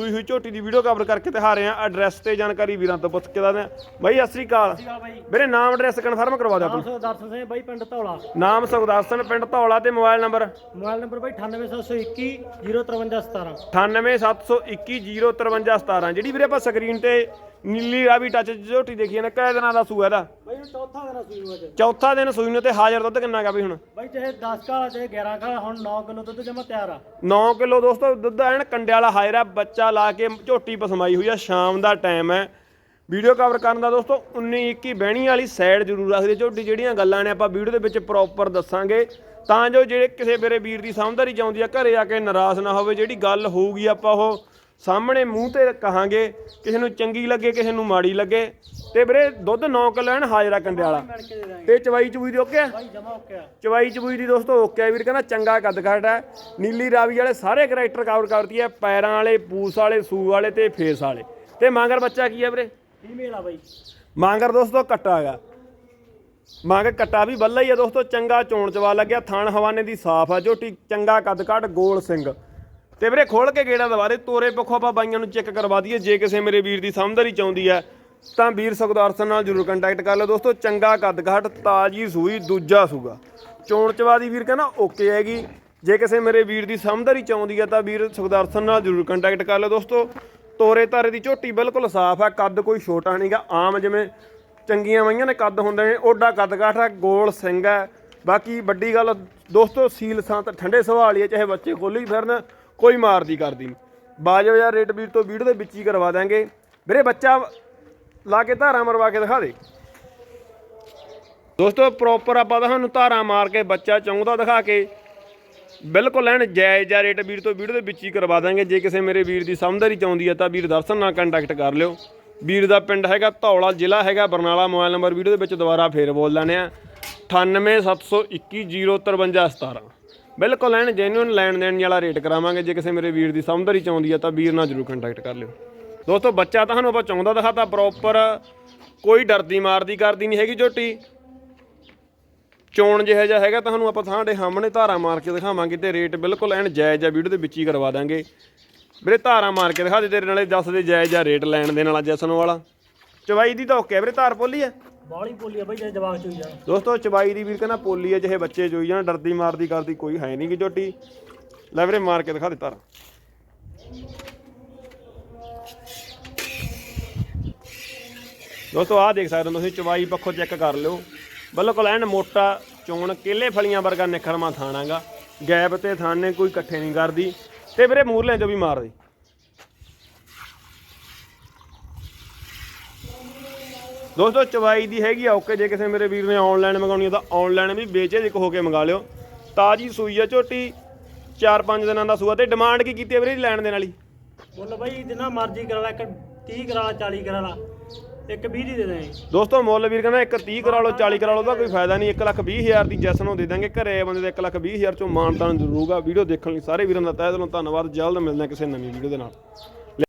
ਸੂਈ ਹੋਈ ਝੋਟੀ ਦੀ ਵੀਡੀਓ ਕਵਰ ਕਰਕੇ ਦਿਖਾ ਰਹੇ ਆ ਐਡਰੈਸ ਤੇ ਜਾਣਕਾਰੀ ਵੀਰਾਂ ਤੋਂ ਪੁੱਛ ਕੇ ਦੱਸਦੇ ਆ ਬਾਈ ਸਤਿ ਸ੍ਰੀ ਅਕਾਲ। ਸੀਗਾ ਬਾਈ। ਮੇਰੇ ਨਾਮ ਐਡਰੈਸ ਕਨਫਰਮ ਕਰਵਾ ਦਿਓ ਆਪਣਾ ਨਾਮ ਦਰਸ਼ਨ ਸਿੰਘ ਬਾਈ ਪਿੰਡ ਧੌਲਾ। ਨਾਮ ਸੁਖਦਾਸਨ ਪਿੰਡ ਧੌਲਾ ਤੇ ਮੋਬਾਈਲ ਨੰਬਰ? ਮੋਬਾਈਲ ਨੰਬਰ ਬਾਈ 98721 05317 9871305317 ਜਿਹੜੀ ਵੀਰੇ ਆਪਾਂ ਸਕਰੀਨ ਤੇ ਨੀਲੀ ਰਾਵੀ ਟੱਚ ਝੋਟੀ ਦੇਖੀ ਨਾ ਕਿਹ ਦਿਨਾਂ ਦਾ ਸੂਆ ਇਹਦਾ? ਬਾਈ ਚੌਥਾ ਦਿਨ ਸੂਈ ਅੱਜ। ਚੌਥਾ ਦਿਨ ਸੂਈ ਨੂੰ ਤੇ ਹਾਜ਼ਰ ਦੁੱਧ ਕਿੰਨਾ ਗਾ ਵੀ ਹੁਣ? ਬਾਈ ਚਾਹੇ 10 ਕਾਲਾ ਚਾਹੇ 11 ਕਾਲਾ ਹੁਣ 9 ਕਿਲੋ ਦੁੱਧ ਜਮਾ ਤਿਆਰ ਆ। 9 ਕਿਲੋ ਦੋਸਤੋ ਦੁੱਧ ਐਨ ਕੰਡੇ ਵਾਲਾ ਹਾਜ਼ਰ ਆ ਬੱਚਾ ਲਾ ਕੇ ਝੋਟੀ ਪਸਮਾਈ ਹੋਈ ਆ ਸ਼ਾਮ ਦਾ ਟਾਈਮ ਹੈ ਵੀਡੀਓ ਕਵਰ ਕਰਨ ਦਾ ਦੋਸਤੋ 19 21 ਬਹਿਣੀ ਵਾਲੀ ਸਾਈਡ ਜ਼ਰੂਰ ਰੱਖਦੇ। ਝੋਟੀ ਜਿਹੜੀਆਂ ਗੱਲਾਂ ਨੇ ਆਪਾਂ ਵੀਡੀਓ ਦੇ ਵਿੱਚ ਪ੍ਰੋਪਰ ਦੱਸਾਂਗੇ। ਤਾਂ ਜੋ ਜਿਹੜੇ ਕਿਸੇ ਮੇਰੇ ਵੀਰ ਦੀ ਸਮਝਦਾਰੀ ਚਾਹੁੰਦੀ ਆ ਘਰੇ ਆ ਕੇ ਨਾਰਾਜ਼ ਨਾ ਹੋਵੇ ਜਿਹੜੀ ਗੱਲ ਹੋਊਗੀ ਆਪਾਂ ਉਹ ਸਾਹਮਣੇ ਮੂੰਹ ਤੇ ਕਹਾਂਗੇ ਕਿਸੇ ਨੂੰ ਚੰਗੀ ਲੱਗੇ ਕਿਸੇ ਨੂੰ ਮਾੜੀ ਲੱਗੇ। ਤੇ ਵੀਰੇ ਦੁੱਧ 9 ਕਿਲੋ ਐਨ ਹਾਜ਼ਰ ਕੰਡੇ ਵਾਲਾ ਤੇ ਚਵਾਈ ਚਬੂਈ ਦੀ ਓਕੇ ਆ? ਚਵਾਈ ਚਬੂਈ ਦੀ ਦੋਸਤੋ ਓਕੇ ਆ ਵੀਰ ਕਹਿੰਦਾ ਚੰਗਾ ਕੱਦ ਕਾਠ ਹੈ ਨੀਲੀ ਰਾਵੀ ਵਾਲੇ ਸਾਰੇ ਕੈਰੈਕਟਰ ਕਵਰ ਕਰਦੀ ਹੈ ਪੈਰਾਂ ਵਾਲੇ ਪੂਸ ਵਾਲੇ ਸੂ ਵਾਲੇ ਤੇ ਫੇਸ ਵਾਲੇ। ਤੇ ਮਾਂਗਰ ਬੱਚਾ ਕੀ ਹੈ ਵੀਰੇ? ਫੀਮੇਲ ਆ ਬਾਈ। ਮਾਂਗਰ ਦੋਸਤੋ ਕੱਟਾ ਹੈਗਾ। ਮਾਂਗਰ ਕੱਟਾ ਵੀ ਬੱਲਾ ਹੀ ਆ ਦੋਸਤੋ ਚੰਗਾ ਚੋਣ ਚਵਾ ਲੱਗਿਆ ਥਣ ਹਵਾਨੇ ਦੀ ਸਾਫ਼ ਆ ਝੋਟੀ ਚੰਗਾ ਕੱਦ ਕਾਠ ਗੋਲ ਸਿੰਘ। ਤੇ ਵੀਰੇ ਖੋਲ ਕੇ ਗੇੜਾ ਦਵਾ ਤੋਰੇ ਪੱਖੋਂ ਆਪਾਂ ਬਾਈਆਂ ਨੂੰ ਚੈੱਕ ਕਰਵਾ ਦਈਏ। ਜੇ ਕਿਸੇ ਮੇਰੇ ਵੀਰ ਦੀ ਸਮਝਦਾਰੀ ਚਾਹੁੰਦੀ ਹੈ, ਤਾਂ ਵੀਰ ਸੁਖਦਾਰ ਸਿੰਘ ਨਾਲ ਜਰੂਰ ਕੰਟੈਕਟ ਕਰ ਲਓ। ਦੋਸਤੋ, ਚੰਗਾ ਕੱਦ ਕਾਠ ਤਾਜੀ ਸੂਈ, ਦੂਜਾ ਸੂਗਾ। ਚੋਣ ਚਵਾ ਦੀ ਵੀਰ ਕਹਿੰਦਾ, ਓਕੇ ਹੈਗੀ। ਜੇ ਕਿਸੇ ਮੇਰੇ ਵੀਰ ਦੀ ਸਮਝਦਾਰੀ ਚਾਹੁੰਦੀ ਹੈ, ਤਾਂ ਵੀਰ ਸੁਖਦਾਰ ਸਿੰਘ ਨਾਲ ਜਰੂਰ ਕੰਟੈਕਟ ਕਰ ਲਓ। ਦੋਸਤੋ, ਤੋਰੇ ਤਾਰੇ ਦੀ ਝੋਟੀ ਬਿਲਕੁਲ ਸਾਫ਼ ਹੈ ਕੱਦ ਕੋਈ ਛੋਟਾ ਨਹੀਂਗਾ ਆਮ ਜਿਵੇਂ ਚੰਗੀਆਂ ਮਈਆਂ ਨੇ ਕੱਦ ਹੁੰਦੇ ਨੇ ਓਡਾ ਕੱਦ ਕਾਠ ਹੈ ਗੋਲ ਸਿੰਘ ਹੈ। ਬਾਕੀ ਵੱਡੀ ਗੱਲ, ਦੋਸਤੋ, ਸੀਲ ਸਾਂ ਤਾਂ ਠੰਡੇ ਸੁਭਾਅ ਵਾਲੀ ਚਾਹੇ ਬੱਚੇ ਖੋਲੀ ਫਿਰਨ। ਕੋਈ ਮਾਰਦੀ ਕਰਦੀ। ਨਹੀਂ ਬਾਜੋ ਯਾਰ, ਰੇਟ ਵੀਰ ਤੋਂ ਵੀਡੀਓ ਦੇ ਵਿੱਚ ਹੀ ਕਰਵਾ ਦਾਂਗੇ ਵੀਰੇ, ਬੱਚਾ ਲਾ ਕੇ ਧਾਰਾ ਮਰਵਾ ਕੇ ਦਿਖਾ ਦੇ। ਦੋਸਤੋ ਪ੍ਰੋਪਰ ਆਪਾਂ ਤੁਹਾਨੂੰ ਧਾਰਾ ਮਾਰ ਕੇ ਬੱਚਾ ਚੌਂਦਾ ਦਿਖਾ ਕੇ ਬਿਲਕੁਲ ਐਨ ਜਾਇਜ਼ ਆ, ਰੇਟ ਵੀਰ ਤੋਂ ਵੀਡੀਓ ਦੇ ਵਿੱਚ ਹੀ ਕਰਵਾ ਦਾਂਗੇ ਜੇ ਕਿਸੇ ਮੇਰੇ ਵੀਰ ਦੀ ਸਮਝਦਾਰੀ ਚਾਹੁੰਦੀ ਹੈ ਤਾਂ ਵੀਰ ਦਰਸ਼ਨ ਨਾਲ ਕੰਟੈਕਟ ਕਰ ਲਿਓ। ਵੀਰ ਦਾ ਪਿੰਡ ਹੈਗਾ ਧੌਲਾ, ਜ਼ਿਲ੍ਹਾ ਹੈਗਾ ਬਰਨਾਲਾ, ਮੋਬਾਈਲ ਨੰਬਰ ਵੀਡੀਓ ਦੇ ਵਿੱਚ ਦੁਬਾਰਾ ਫੇਰ ਬੋਲ ਦਿੰਦੇ ਆ। 9872105317 ਬਿਲਕੁਲ ਐਨ ਜੈਨੂਇਨ ਲੈਣ ਦੇਣ ਵਾਲਾ ਰੇਟ ਕਰਾਵਾਂਗੇ। ਜੇ ਕਿਸੇ ਮੇਰੇ ਵੀਰ ਦੀ ਸਮਝਦਾਰੀ ਚਾਹੁੰਦੀ ਆ ਤਾਂ ਵੀਰ ਨਾਲ ਜਰੂਰ ਕੰਟੈਕਟ ਕਰ ਲਿਓ। ਦੋਸਤੋ, ਬੱਚਾ ਤੁਹਾਨੂੰ ਆਪਾਂ ਚਾਹੁੰਦਾ ਦਿਖਾਤਾ ਪ੍ਰੋਪਰ ਕੋਈ ਡਰਦੀ ਮਾਰਦੀ ਕਰਦੀ ਨਹੀਂ ਹੈਗੀ ਝੋਟੀ ਚੋਣ ਜਿਹਾ ਜਿਹਾ ਹੈਗਾ ਤੁਹਾਨੂੰ ਆਪਾਂ ਥਾਂ ਸਾਹਮਣੇ ਧਾਰਾ ਮਾਰ ਕੇ ਦਿਖਾਵਾਂਗੇ ਤੇ ਰੇਟ ਬਿਲਕੁਲ ਐਨ ਜਾਇਜ਼ ਆ ਵੀਡੀਓ ਦੇ ਵਿੱਚ ਹੀ ਕਰਵਾ ਦਾਂਗੇ। ਵੀਰੇ, ਧਾਰਾ ਮਾਰ ਕੇ ਦਿਖਾ ਦੇ ਤੇਰੇ ਨਾਲੇ, ਦੱਸ ਦੇ ਜਾਇਜ਼ ਆ ਰੇਟ ਲੈਣ ਦੇ ਨਾਲ ਜਸਨ ਵਾਲਾ। ਚਵਾਈ ਦੀ ਤਾਂ ਓਕੇ ਵੀਰੇ, ਧਾਰ ਪੋਲੀ ਆ? ਬਾਲੀ ਪੋਲੀ ਆ ਬਾਈ, ਜੇ ਜਵਾਕ ਚੋਈ ਜਾ ਦੋਸਤੋ ਚਵਾਈ ਦੀ ਵੀਰ ਕਹਿੰਦਾ ਪੋਲੀ ਆ, ਜਿਹੇ ਬੱਚੇ ਜੋਈ ਜਾਣ, ਡਰਦੀ ਮਾਰਦੀ ਕਰਦੀ ਕੋਈ ਹੈ ਨਹੀਂ ਗੀ ਝੋਟੀ ਲੈ ਵੀਰੇ, ਮਾਰ ਕੇ ਦਿਖਾ ਦੇ ਧਾਰਾ ਦੋਸਤੋ, ਆਹ ਦੇਖ ਸਕਦੇ ਹੋ ਤੁਸੀਂ ਚਵਾਈ ਪੱਖੋਂ ਚੈੱਕ ਕਰ ਲਿਓ। ਬਿਲਕੁਲ ਐਨ ਮੋਟਾ ਚੋਣ, ਕੇਲੇ ਫਲੀਆਂ ਵਰਗਾ ਨਿਖਰਮਾ ਥਾਣਾਗਾ ਗੈਪ ਤੇ ਥਾਣੇ ਕੋਈ ਇਕੱਠੇ ਨਹੀਂ ਕਰਦੀ। ਤੇ ਵੀਰੇ ਮੂਰਲੇ ਚੋਂ ਵੀ ਮਾਰਦੀ ਦੋਸਤੋ ਚਵਾਈ ਦੀ ਹੈਗੀ ਆ ਓਕੇ ਜੇ ਕਿਸੇ ਮੇਰੇ ਵੀਰ ਨੇ ਆਨਲਾਈਨ ਮੰਗਾਉਣੀ ਆ ਤਾਂ ਆਨਲਾਈਨ ਵੀ ਬੇਝਿਜਕ ਹੋ ਕੇ ਮੰਗਾ ਲਿਓ। ਤਾਜੀ ਸੂਈ ਆ ਝੋਟੀ 4-5 ਦਿਨਾਂ ਦਾ ਸੂਆ ਤੇ ਡਿਮਾਂਡ ਕੀ ਕੀਤੀ ਆ ਵੀਰੇ ਲੈਣ ਦੇਣ ਵਾਲੀ? ਮੁੱਲ ਬਾਈ ਜਿੰਨਾ ਮਰਜ਼ੀ ਕਰਾ ਲਾ ਇੱਕ 30 ਕਰਾ ਲਾ 40 ਕਰਾ ਲਾ ਇੱਕ 20 ਦੀ ਦੇ ਦਾਂਗੇ ਦੋਸਤੋ ਮੁੱਲ ਵੀਰ ਕਹਿੰਦਾ ਇੱਕ 30 ਕਰਾ ਲਓ 40 ਕਰਾ ਲਓ ਉਹਦਾ ਕੋਈ ਫਾਇਦਾ ਨਹੀਂ 1 ਲੱਖ 20 ਹਜ਼ਾਰ ਦੀ ਜੈਸ ਨੂੰ ਦੇ ਦਾਂਗੇ ਘਰੇ ਬੰਦੇ ਦੇ 1 ਲੱਖ 20 ਹਜ਼ਾਰ ਚੋਂ ਮਾਨਤਾਨ ਜ਼ਰੂਰਗਾ ਵੀਡੀਓ ਦੇਖਣ ਲਈ ਸਾਰੇ ਵੀਰਾਂ ਦਾ ਤਹਿ ਦਿਲੋਂ ਧੰਨਵਾਦ ਜਲਦ ਮਿਲਦੇ ਹਾਂ ਕਿਸੇ ਨਵੀਂ ਵੀਡੀਓ ਦੇ ਨਾਲ।